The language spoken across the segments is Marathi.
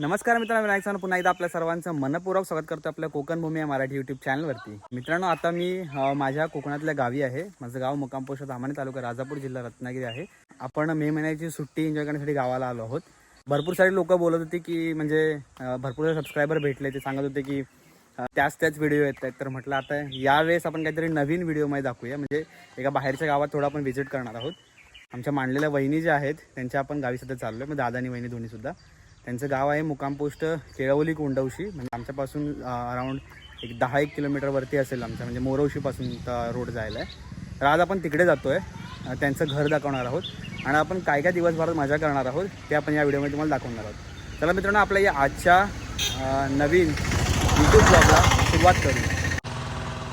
नमस्कार मित्रांनो विनायक सण पुन्हा एकदा आपल्या सर्वांचं मनपूर्वक स्वागत करतो आपल्या कोकण भूमी या मराठी यूट्यूब चॅनलवरती मित्रांनो आता मी माझ्या कोकणातल्या गावी आहे. माझं गाव मुक्काम धामाणे तालुका राजापूर जिल्हा रत्नागिरी आहे. आपण मे महिन्याची सुट्टी एन्जॉय करण्यासाठी गावाला आलो आहोत. भरपूर सारे लोक बोलत होते की म्हणजे भरपूर सबस्क्रायबर भेटले. ते सांगत होते की त्याच त्याच व्हिडिओ येत आहेत. तर म्हटलं आता यावेळेस आपण काहीतरी नवीन व्हिडिओमध्ये दाखवूया. म्हणजे एका बाहेरच्या गावात थोडं आपण व्हिजिट करणार आहोत. आमच्या मांडलेल्या वहिनी ज्या आहेत त्यांच्या आपण गावी सध्या चाललो आहे मग दादा आणि वहिनी दोन्ही सुद्धा. त्यांचं गाव आहे मुकाम पोस्ट केळवली कोंडवशी. म्हणजे आमच्यापासून अराऊंड एक दहा एक किलोमीटरवरती असेल आमच्या म्हणजे मोरवशीपासून रोड जायला आहे. तर आज आपण तिकडे जातो आहे त्यांचं घर दाखवणार आहोत. आणि आपण काय काय दिवसभरात मजा करणार आहोत ते आपण या व्हिडिओमध्ये तुम्हाला दाखवणार आहोत. चला मित्रांनो आपल्या या आजच्या नवीन यूट्यूब ब्लॉगला सुरुवात करू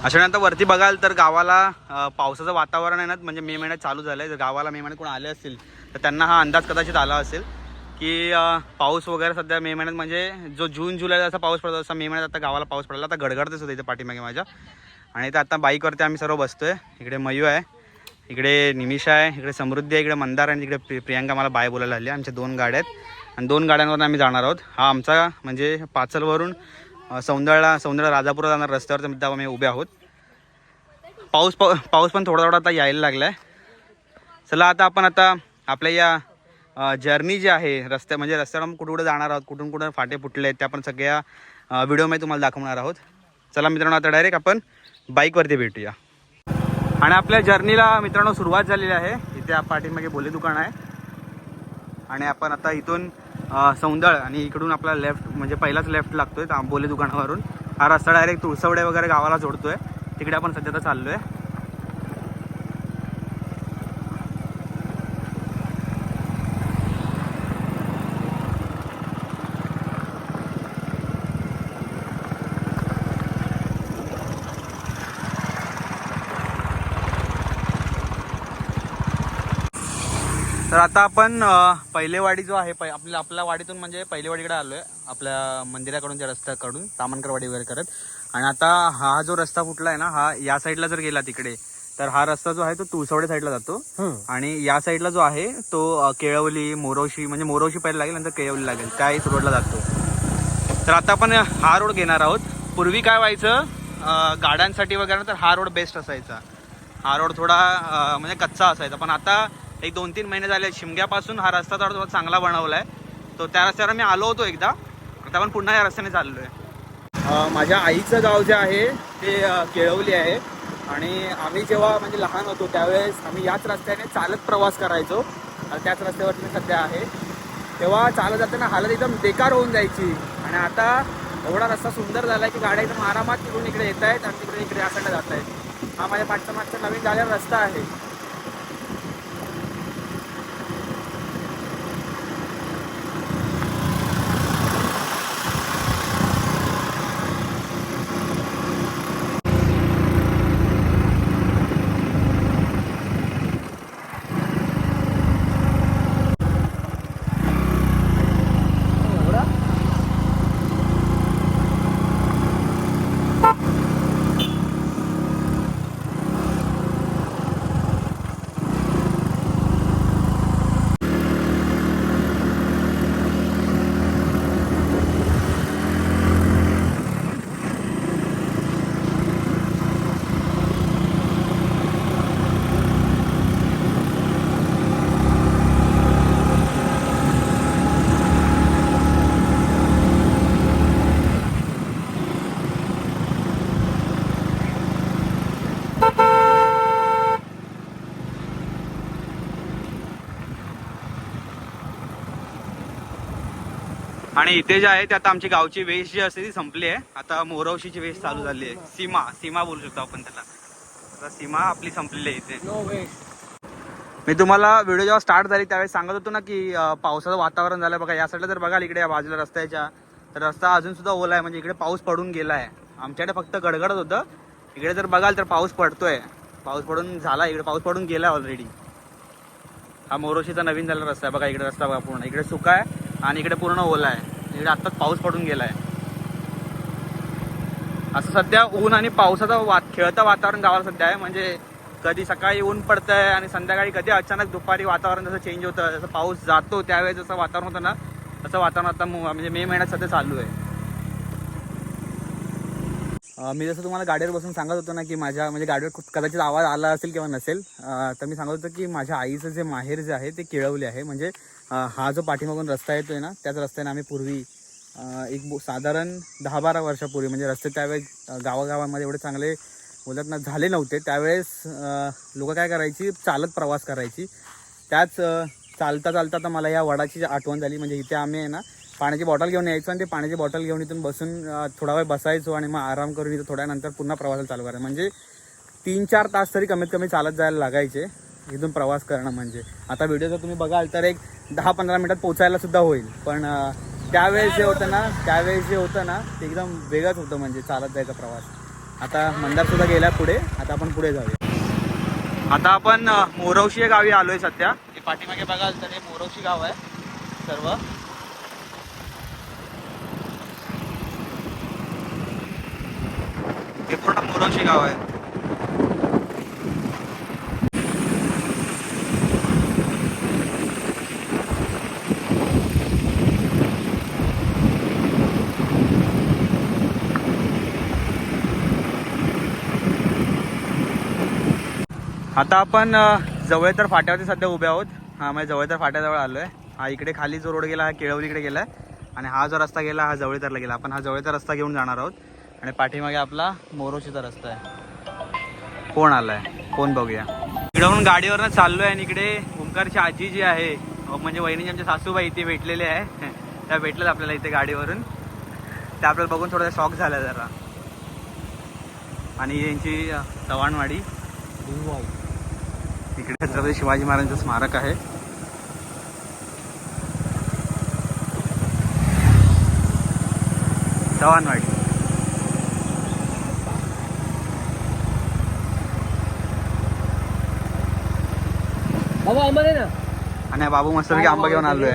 अशानंतर वरती बघाल तर गावाला पावसाचं वातावरण आहे ना म्हणजे मे महिन्यात चालू झालं आहे जर गावाला मे महिन्यात कोण आले असतील तर त्यांना हा अंदाज कदाचित आला असेल. की पाऊस वगैरे सध्या मे महिन्यात म्हणजे जो जून जुलै जसा पाऊस पडतो तसा मे महिन्यात आता गावाला पाऊस पडला. आता गडगडतच होतं इथे पाठीमागे माझ्या. आणि इथं आता बाईकवरती आम्ही सर्व बसतोय. इकडे मयू आहे इकडे निमिषा आहे इकडे समृद्धी आहे इकडे मंदार आहे आणि इकडे प्रियांका मला बाय बोलायला आली. आमच्या दोन गाड्या आहेत. आणि दोन गाड्यांवरून आम्ही जाणार आहोत. हा आमचा म्हणजे पाचलवरून सौंदळला सौंदळा राजापूरला जाणार रस्त्यावर मित्र आम्ही उभे आहोत. पाऊस पाऊस पण थोडा थोडा आता यायला लागला आहे चला आता आपण आता आपल्या या जर्नी जी आहे रस्त्या म्हणजे रस्त्यावर आपण कुठं कुठं जाणार आहोत कुठून कुठं फाटे फुटले आहेत त्या आपण सगळ्या व्हिडिओमध्ये तुम्हाला दाखवणार आहोत. चला मित्रांनो आता डायरेक्ट आपण बाईकवरती भेटूया. आणि आपल्या जर्नीला मित्रांनो सुरुवात झालेली आहे. इथे पाठीमागे बोले दुकान आहे. आणि आपण आता इथून सौंदळ आणि इकडून आपला लेफ्ट म्हणजे पहिलाच लेफ्ट लागतोय बोले दुकानावरून. हा रस्ता डायरेक्ट तुळसवडे वगैरे गावाला जोडतोय. तिकडे आपण सध्या आता चाललोय. तर आता आपण पहिलेवाडी जो आहे पै आपल्या आपल्या वाडीतून म्हणजे पहिलेवाडीकडे आलो आहे आपल्या मंदिराकडून त्या रस्त्याकडून तामणकरवाडी वगैरे करत. आणि आता हा जो रस्ता फुटला आहे ना हा या साईडला जर गेला तिकडे तर हा रस्ता जो आहे तो तुळसवडे साईडला जातो. आणि या साईडला जो आहे तो केळवली मोरवशी म्हणजे मोरवशी पहिला लागेल नंतर केळवली लागेल त्या रोडला जातो. तर आता आपण हा रोड घेणार आहोत. पूर्वी काय व्हायचं गाड्यांसाठी वगैरे तर हा रोड बेस्ट असायचा. हा रोड थोडा म्हणजे कच्चा असायचा. पण आता एक दोन तीन महिने झाले शिमग्यापासून हा रस्ता थोडा थोडा चांगला बनवला आहे तो त्या रस्त्यावर मी आलो होतो एकदा. आता आपण पुन्हा या रस्त्याने चाललो आहे माझ्या आईचं गाव जे आहे ते केळवली आहे. आणि आम्ही जेव्हा म्हणजे लहान होतो त्यावेळेस आम्ही याच रस्त्याने चालत प्रवास करायचो. त्याच रस्त्यावरती मी सध्या आहे. तेव्हा चालत जाताना हालत एकदम बेकार होऊन जायची. आणि आता एवढा रस्ता सुंदर झाला की गाड्या एकदम आरामात तिकडून इकडे येत आहेत आणि तिकडे इकडे या जात आहेत हा माझ्या पाठचा मागचा नवीन झालेला रस्ता आहे. आणि इथे जे आहे ते आता आमची गावची वेश जी असते ती संपली आहे. आता मोरवशीची वेश चालू झाली आहे. सीमा सीमा बोलू शकतो आपण त्याला. आता सीमा आपली संपलेली आहे इथे. मी तुम्हाला व्हिडिओ जेव्हा स्टार्ट झाली त्यावेळेस सांगत होतो ना की पावसाचं वातावरण झालं बघा. या साईडला जर बघाल इकडे या बाजूला रस्त्याच्या. तर रस्ता अजून सुद्धा ओला आहे म्हणजे इकडे पाऊस पडून गेला आहे. आमच्याकडे फक्त गडगडत होतं. इकडे जर बघाल तर पाऊस पडतोय. पाऊस पडून झाला इकडे पाऊस पडून गेला ऑलरेडी हा मोरोशीचा नवीन झालेला रस्ता आहे. बघा इकडे रस्ता बघा पूर्ण. इकडे सुका आहे. आणि इकडे पूर्ण ओला आहे. इकडे आत्ताच पाऊस पडून गेला आहे असं सध्या ऊन आणि पावसाचं वा खेळतं वातावरण गावाला सध्या आहे. म्हणजे कधी सकाळी ऊन पडतं आहे आणि संध्याकाळी कधी अचानक दुपारी वातावरण जसं चेंज होतं जसं पाऊस जातो त्यावेळेस जसं वातावरण होतं ना तसं वातावरण आता म्हणजे मे महिन्यात सध्या चालू आहे. मी जसं तुम्हाला गाडीवर बसून सांगत होतो ना की माझ्या म्हणजे गाडीवर खूप- कदाचित आवाज आला असेल किंवा नसेल तर मी सांगत होतो की माझ्या आईचं जे माहेर जे आहे ते केळवले आहे. म्हणजे हा जो पाठीमागून रस्ता येतोय ना त्याच रस्त्याने आम्ही पूर्वी एक साधारण दहा बारा वर्षापूर्वी म्हणजे रस्ते त्यावेळेस गावागावामध्ये गावागावांमध्ये एवढे चांगले बोलत ना झाले नव्हते. त्यावेळेस लोक काय करायची? चालत प्रवास करायची. त्याच चालता चालता तर मला या वडाची जी आठवण झाली म्हणजे इथे आम्ही आहे ना पाण्याची बॉटल घेऊन यायचो आणि ते पाण्याची बॉटल घेऊन इथून बसून थोडा वेळ बसायचो आणि मग आराम करून इथं थोड्या नंतर पुन्हा प्रवासाला चालू करायचं. म्हणजे तीन चार तास तरी कमीत कमी चालत जायला लागायचे इथून प्रवास करणं म्हणजे. आता व्हिडिओ जर तुम्ही बघाल तर एक दहा पंधरा मिनिटात पोचायला सुद्धा होईल. पण त्यावेळेस जे होतं ना त्यावेळेस जे होतं ना ते एकदम वेगळंच होतं म्हणजे चालत जायचा प्रवास. आता मंदार सुद्धा गेला पुढे आता आपण पुढे जाऊया. आता आपण मोरवशी या गावी आलोय सध्या. पाठीमागे बघाल तर हे मोरवशी गाव आहे सर्व. हे पूर्ण मोरोशी गाव आहे. आता आपण जवळ तर फाट्यावरती सध्या उभे आहोत. हा म्हणजे जवळ तर फाट्याजवळ आलोय. हा इकडे खाली जो रोड गेला हा केळवलीकडे गेलाय. आणि हा जो रस्ता गेला हा जवळतरला गेला. आपण हा जवळचा रस्ता घेऊन जाणार आहोत. आणि पाठीमागे आपला मोरोशीचा रस्ता आहे. कोण आलाय? कोण बघूया. इकडून गाडीवरनं चाललोय आणि इकडे ओंकारची आजी जी आहे म्हणजे वहिनी आमच्या सासूबाई इथे भेटलेले आहे. त्या भेटल्यात आपल्याला इथे गाडीवरून. त्या आपल्याला बघून थोडासा शॉक झाला जरा. आणि यांची चव्हाणवाडी इकडे छत्रपती शिवाजी महाराजांचं स्मारक आहे. चव्हाणवाडी बाबा आंबा दे ना. आणि बाबू बाबू की आंबा घेऊन आलोय.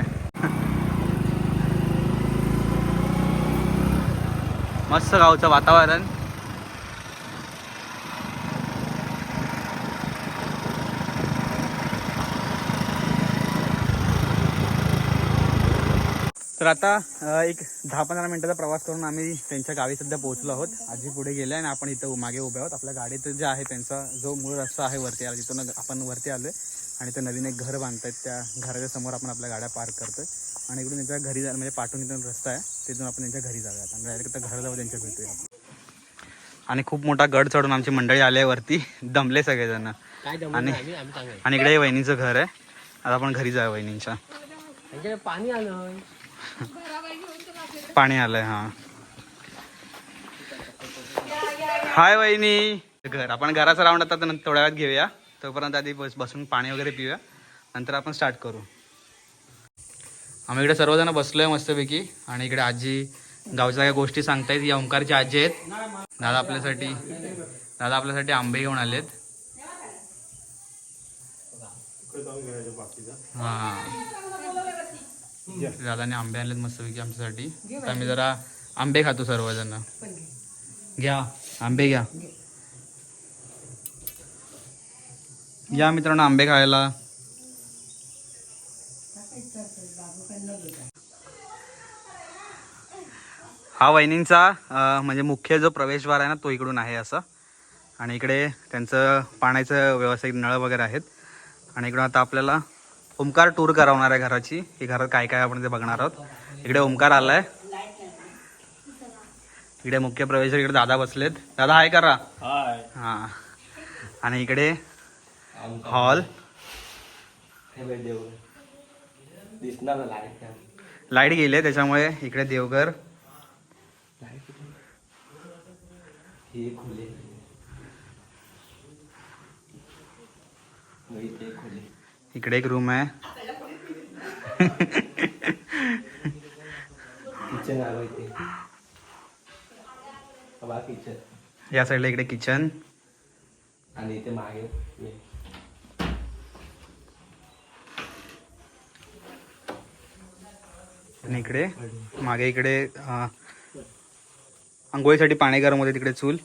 मस्त गावचं वातावरण. तर आता एक दहा पंधरा मिनिटाचा प्रवास करून आम्ही त्यांच्या गावी सध्या पोहोचलो आहोत. आजी पुढे गेले आणि आपण इथं मागे उभे आहोत. आपल्या गाडीत जे आहे त्यांचा जो मूळ रस्ता आहे वरती आला तिथून आपण वरती आलोय. आणि ते नवीन एक घर बांधतायत. त्या घराच्या समोर आपण आपल्या गाड्या पार्क करतोय. आणि इकडून त्यांच्या घरी जा म्हणजे पाठवून इथून रस्ता आहे. तिथून आपण त्यांच्या घरी जाऊयात. आणि डायरेक्ट घर जाऊ त्यांच्या भेटूया आणि खूप मोठा गड चढून आमची मंडळी आली आहे वरती दमले सगळेजण आणि- आणि इकडे वहिनीचं घर आहे. आता आपण घरी जाऊया वहिनींच्या. पाणी आलं पाणी आलंय हा. हाय वहिनी. घर. आपण घराचा राऊंड आता थोड्या वेळात घेऊया. तोपर्यंत आधी बस बसून पाणी वगैरे पिऊया. नंतर आपण स्टार्ट करू. आम्ही इकडे सर्वजण बसलोय मस्तपैकी. आणि इकडे आजी गावच्या काही गोष्टी सांगतायत. या ओंकारची आजी आहेत. दादा आपल्यासाठी दादा आपल्यासाठी आंबे घेऊन आलेत. हा. दादाने आंबे आणलेत मस्तपैकी आमच्यासाठी. तर आम्ही जरा आंबे खातो सर्वजण. घ्या. आंबे घ्या. या मित्रांनो आंबे खायला. हा वहिनींचा म्हणजे मुख्य जो प्रवेशद्वार आहे ना तो इकडून आहे असं. आणि इकडे त्यांचं पाण्याचं व्यवसायिक नळ वगैरे आहेत. आणि इकडून आता आपल्याला ओमकार टूर करवणार आहे घराची. ही घरात काय काय आपण ते बघणार आहोत. इकडे ओमकार आलाय. इकडे मुख्य प्रवेश इकडे दादा बसलेत. दादा हाय करा. हा. आणि इकडे हॉल दिसणार लाइट लाइट गेले त्याच्यामुळे इकडे देवघर. हे खुले. ते खुले. इकडे एक रूम आहे. किचन किचन या साईडला इकडे किचन आणि इथे मागे आणि इकडे मागे इकडे आंघोळीसाठी पाणी गरम होते तिकडे चूल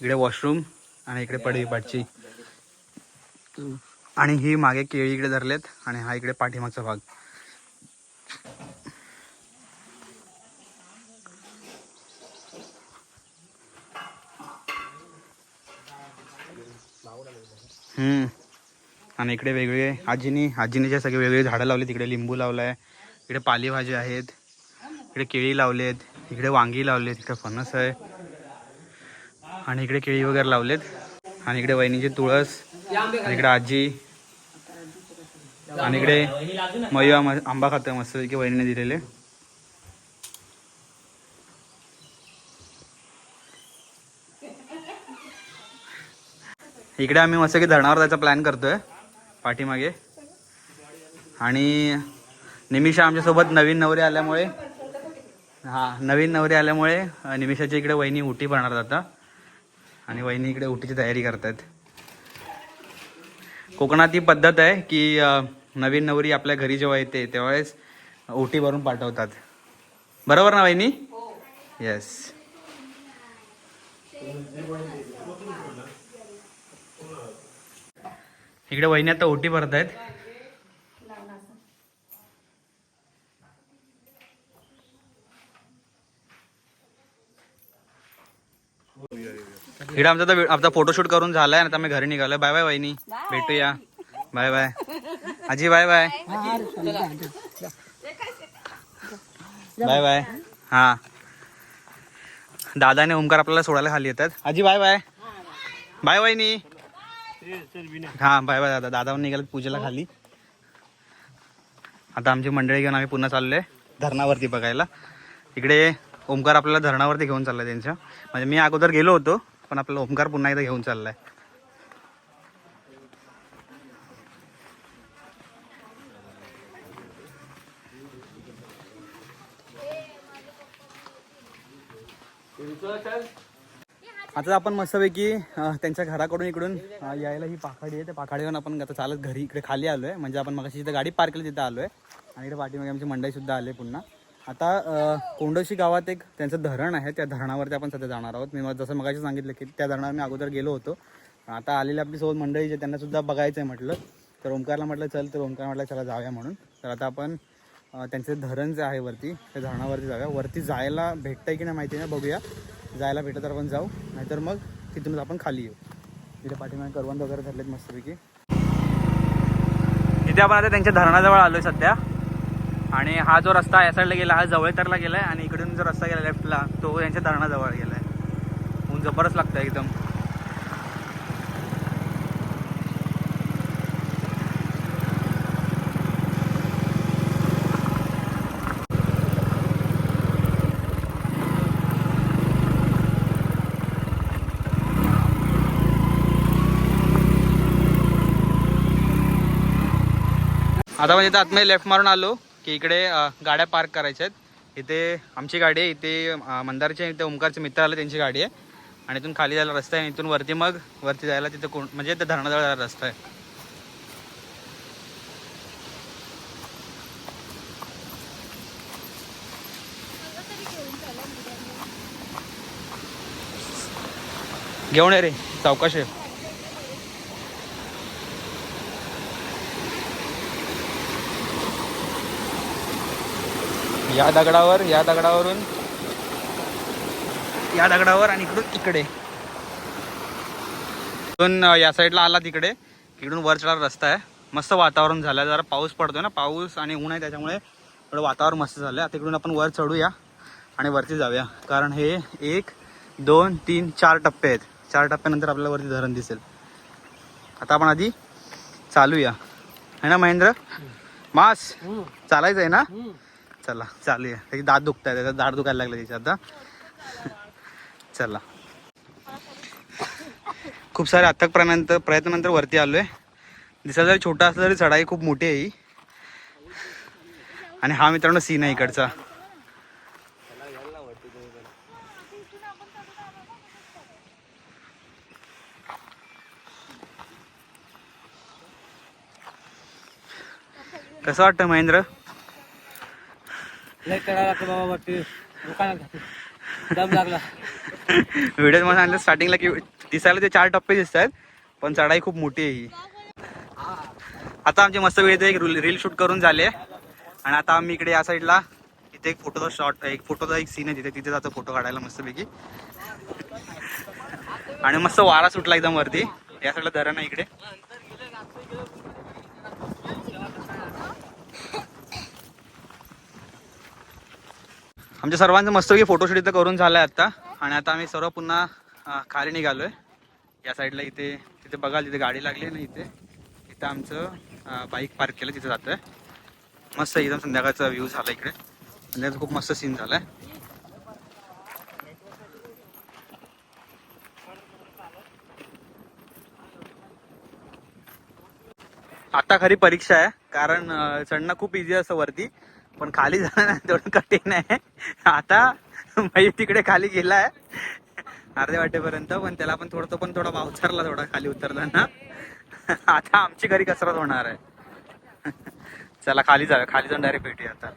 इकडे वॉशरूम आणि इकडे पडवी पाठची. आणि ही मागे केळी इकडे धरलेत आणि हा इकडे पाठीमागचा भाग. हम्म. आणि इकडे वेगवेगळे आजीनी आजीने जे सगळे वेगवेगळे झाडं लावले तिकडे लिंबू लावलाय. इकडे पालेभाज्या आहेत इकडे केळी लावलेत इकडे वांगी लावलेत इकडे फणस आहे. आणि इकडे केळी वगैरे लावलेत. आणि इकडे वहिनीची तुळस आणि इकडे आजी आणि इकडे मयू आंबा आंबा खातोय मस्त की वहिनीने दिलेले. इकडे आम्ही मस्त की धरणावर जायचा प्लॅन करतोय पाठीमागे. आणि निमिषा आमच्यासोबत नवीन नवरी आल्यामुळे हां नवीन नवरी आल्यामुळे निमिषाच्या इकडे वहिनी उटी भरणार आता. आणि वहिनी इकडे उटीची तयारी करतात कोकणात ही पद्धत आहे की नवीन नवरी आपल्या घरी जेव्हा येते तेव्हाच ओटी भरून पाठवतात. बरोबर ना वहिनी? येस इकडे वहिनी आता ओटी भरत आहेत इकडे आमचा आता आमचा फोटोशूट करून झालाय आणि आता आम्ही घरी निघालोय. बाय बाय वहिनी. भेटूया. बाय बाय आजी बाय बाय बाय बाय हा. दादा आणि ओमकार आपल्याला सोडायला खाली येतात. आजी बाय बाय बाय वहिनी. हा बाय बाय दादा. दादा निघाले पूजेला खाली. आता आमची मंडळी घेऊन आम्ही पुन्हा चाललोय धरणावरती बघायला. इकडे ओमकार आपल्याला धरणावरती घेऊन चाललाय त्यांच्या. म्हणजे मी अगोदर गेलो होतो. पण आपला ओमकार पुन्हा एकदा घेऊन चाललाय. आता आपण मस्तपैकी त्यांच्या घराकडून इकडून यायला ही पाखाडी आहे. त्या पाखाडीवरून आपण आता चालत घरी इकडे खाली आलोय. म्हणजे आपण मग तिथे गाडी पार्क केली तिथे आलोय. आणि इकडे पाठीमागे आमची मंडई सुद्धा आले पुन्हा. आता कोंडशी कोंडोशी गावात एक त्यांचं धरण आहे. त्या धरणावरती आपण सध्या जाणार आहोत. मी जसं मगाशी सांगितलं की त्या धरणावर मी अगोदर गेलो होतो. आता आलेली आपली सोबत मंडळी जे त्यांना सुद्धा बघायचं आहे म्हटलं. तर ओंकारला म्हटलं चल तर ओंकार म्हटलं चला जाऊया म्हणून. तर आता आपण त्यांचं धरण जे आहे वरती त्या धरणावरती जाऊया. वरती जायला भेटतंय की नाही माहिती नाही बघूया. जायला भेटत तर आपण जाऊ. नाहीतर मग तिथूनच आपण खाली येऊ. तिथे पाठीमागे करवंद वगैरे धरलेत मस्तपैकी. तिथे आपण आता त्यांच्या धरणाजवळ आलो आहे सध्या. आणि हा जो रस्ता या साईडला गेला हा जवळतरला आहे आणि इकडून जो रस्ता गेला लेफ्टला तो यांच्या धरणाजवळ गेलाय. ऊन जबरच लागतं एकदम. आता म्हणजे इथं आतमध्ये लेफ्ट मारून आलो. की इकडे गाड्या पार्क करायच्या आहेत. इथे आमची गाडी आहे. इथे मंदारचे इथे ओमकारचे मित्र आले त्यांची गाडी आहे. आणि इथून खाली जायला रस्ता आहे. इथून वरती मग वरती जायला तिथे कोण म्हणजे त्या धरणाजवळ जायला रस्ता आहे. घेऊन ये रे चौकाशी. आहे या दगडावर या दगडावरून. या दगडावर आणि इकडून इकडे. इकडून या साईडला आला तिकडे इकडून वर चढायला रस्ता आहे. मस्त वातावरण झालं. जरा पाऊस पडतोय ना. पाऊस आणि ऊन आहे त्याच्यामुळे थोडं वातावरण मस्त झालं आता इकडून आपण वर चढूया आणि वरती जाऊया. कारण हे एक दोन तीन चार टप्पे आहेत. चार टप्प्यानंतर आपल्याला वरती धरण दिसेल. आता आपण आधी चालूया. है ना महेंद्र? मास चालायचं आहे ना? चला चालूया त्याची दात दुखत आहे त्याचा दात दुखायला लागलं तिच्या आता. चला. खूप सारे अथक प्रयत्नानंतर प्रयत्नानंतर वरती आलोय. दिसा जरी छोटा असला तरी चढाई खूप मोठी आहे ही. आणि हा मित्रांनो सीन आहे इकडचा. कसं वाटतं महेंद्र? लय बाबा दुकानात दम लागला. व्हिडिओमध्ये सांगितलं स्टार्टिंगला की दिसायला ते चार टप्पे दिसत आहेत पण चढाई खूप मोठी आहे ही. आता आमची मस्त वेळ एक रील शूट करून झाले आणि आता आम्ही इकडे या साईडला इथे एक फोटोचा शॉट एक फोटोचा एक सीन आहे तिथे तिथे जातो फोटो काढायला मस्तपैकी. आणि मस्त वारा सुटला एकदम वरती. या साईडला धरण आहे इकडे. आमच्या सर्वांचं मस्तपैकी फोटोशूट इथं करून झालं आहे आत्ता आणि आता आम्ही सर्व पुन्हा खाली निघालो आहे या साईडला इथे तिथे बघाल तिथे गाडी लागली आहे ना इथे. इथं आमचं बाईक पार्क केलं तिथं जातं आहे मस्त एकदम संध्याकाळचा व्ह्यू झाला इकडे. संध्याकाळचा खूप मस्त सीन झाला आहे आता खरी परीक्षा आहे कारण चढणं खूप इझी असं वरती. पण खाली जाणं थोडं तेवढं कठीण आहे. आता मयूर तिकडे खाली गेलाय. अर्ध्या वाटेपर्यंत पण त्याला पण थोडं तो पण थोडा वावचारला थोडा खाली उतरताना आता आमची घरी कसरत होणार आहे. चला खाली जा खाली जाऊन डायरेक्ट भेटूया आता.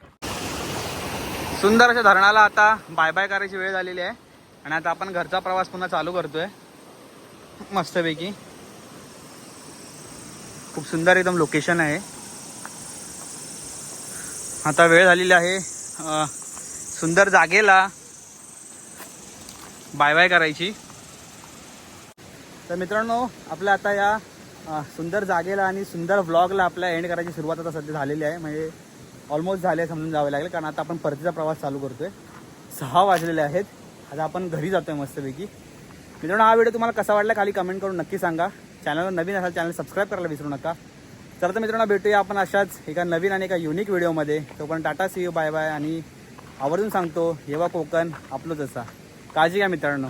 सुंदर अशा धरणाला आता बाय बाय करायची वेळ झालेली आहे. आणि आता आपण घरचा प्रवास पुन्हा चालू करतोय. मस्तपैकी. खूप सुंदर एकदम लोकेशन आहे. आता वेळ झालेली आहे. सुंदर जागेला बाय बाय करायची. तर मित्रांनो आपल्या आता या सुंदर जागेला आणि सुंदर व्लॉगला आपल्या एंड करायची सुरुवात आता सध्या झालेली आहे. म्हणजे ऑलमोस्ट झाले समजून जावे लागेल. कारण आता आपण परतीचा प्रवास चालू करतोय. सहा वाजलेले आहेत. आता आपण घरी जातोय मस्तपैकी. मित्रांनो हा व्हिडिओ तुम्हाला कसा वाटला खाली कमेंट करून नक्की सांगा. चॅनलवर नवीन असाल चॅनल सबस्क्राईब करायला विसरू नका. तर तर मित्रांनो भेटूया आपण अशाच एका नवीन आणि एका युनिक व्हिडिओमध्ये. तो पण tata see you bye bye आणि आवर्जून सांगतो येवा कोकण आपलं असा काळजी घ्या मित्रांनो.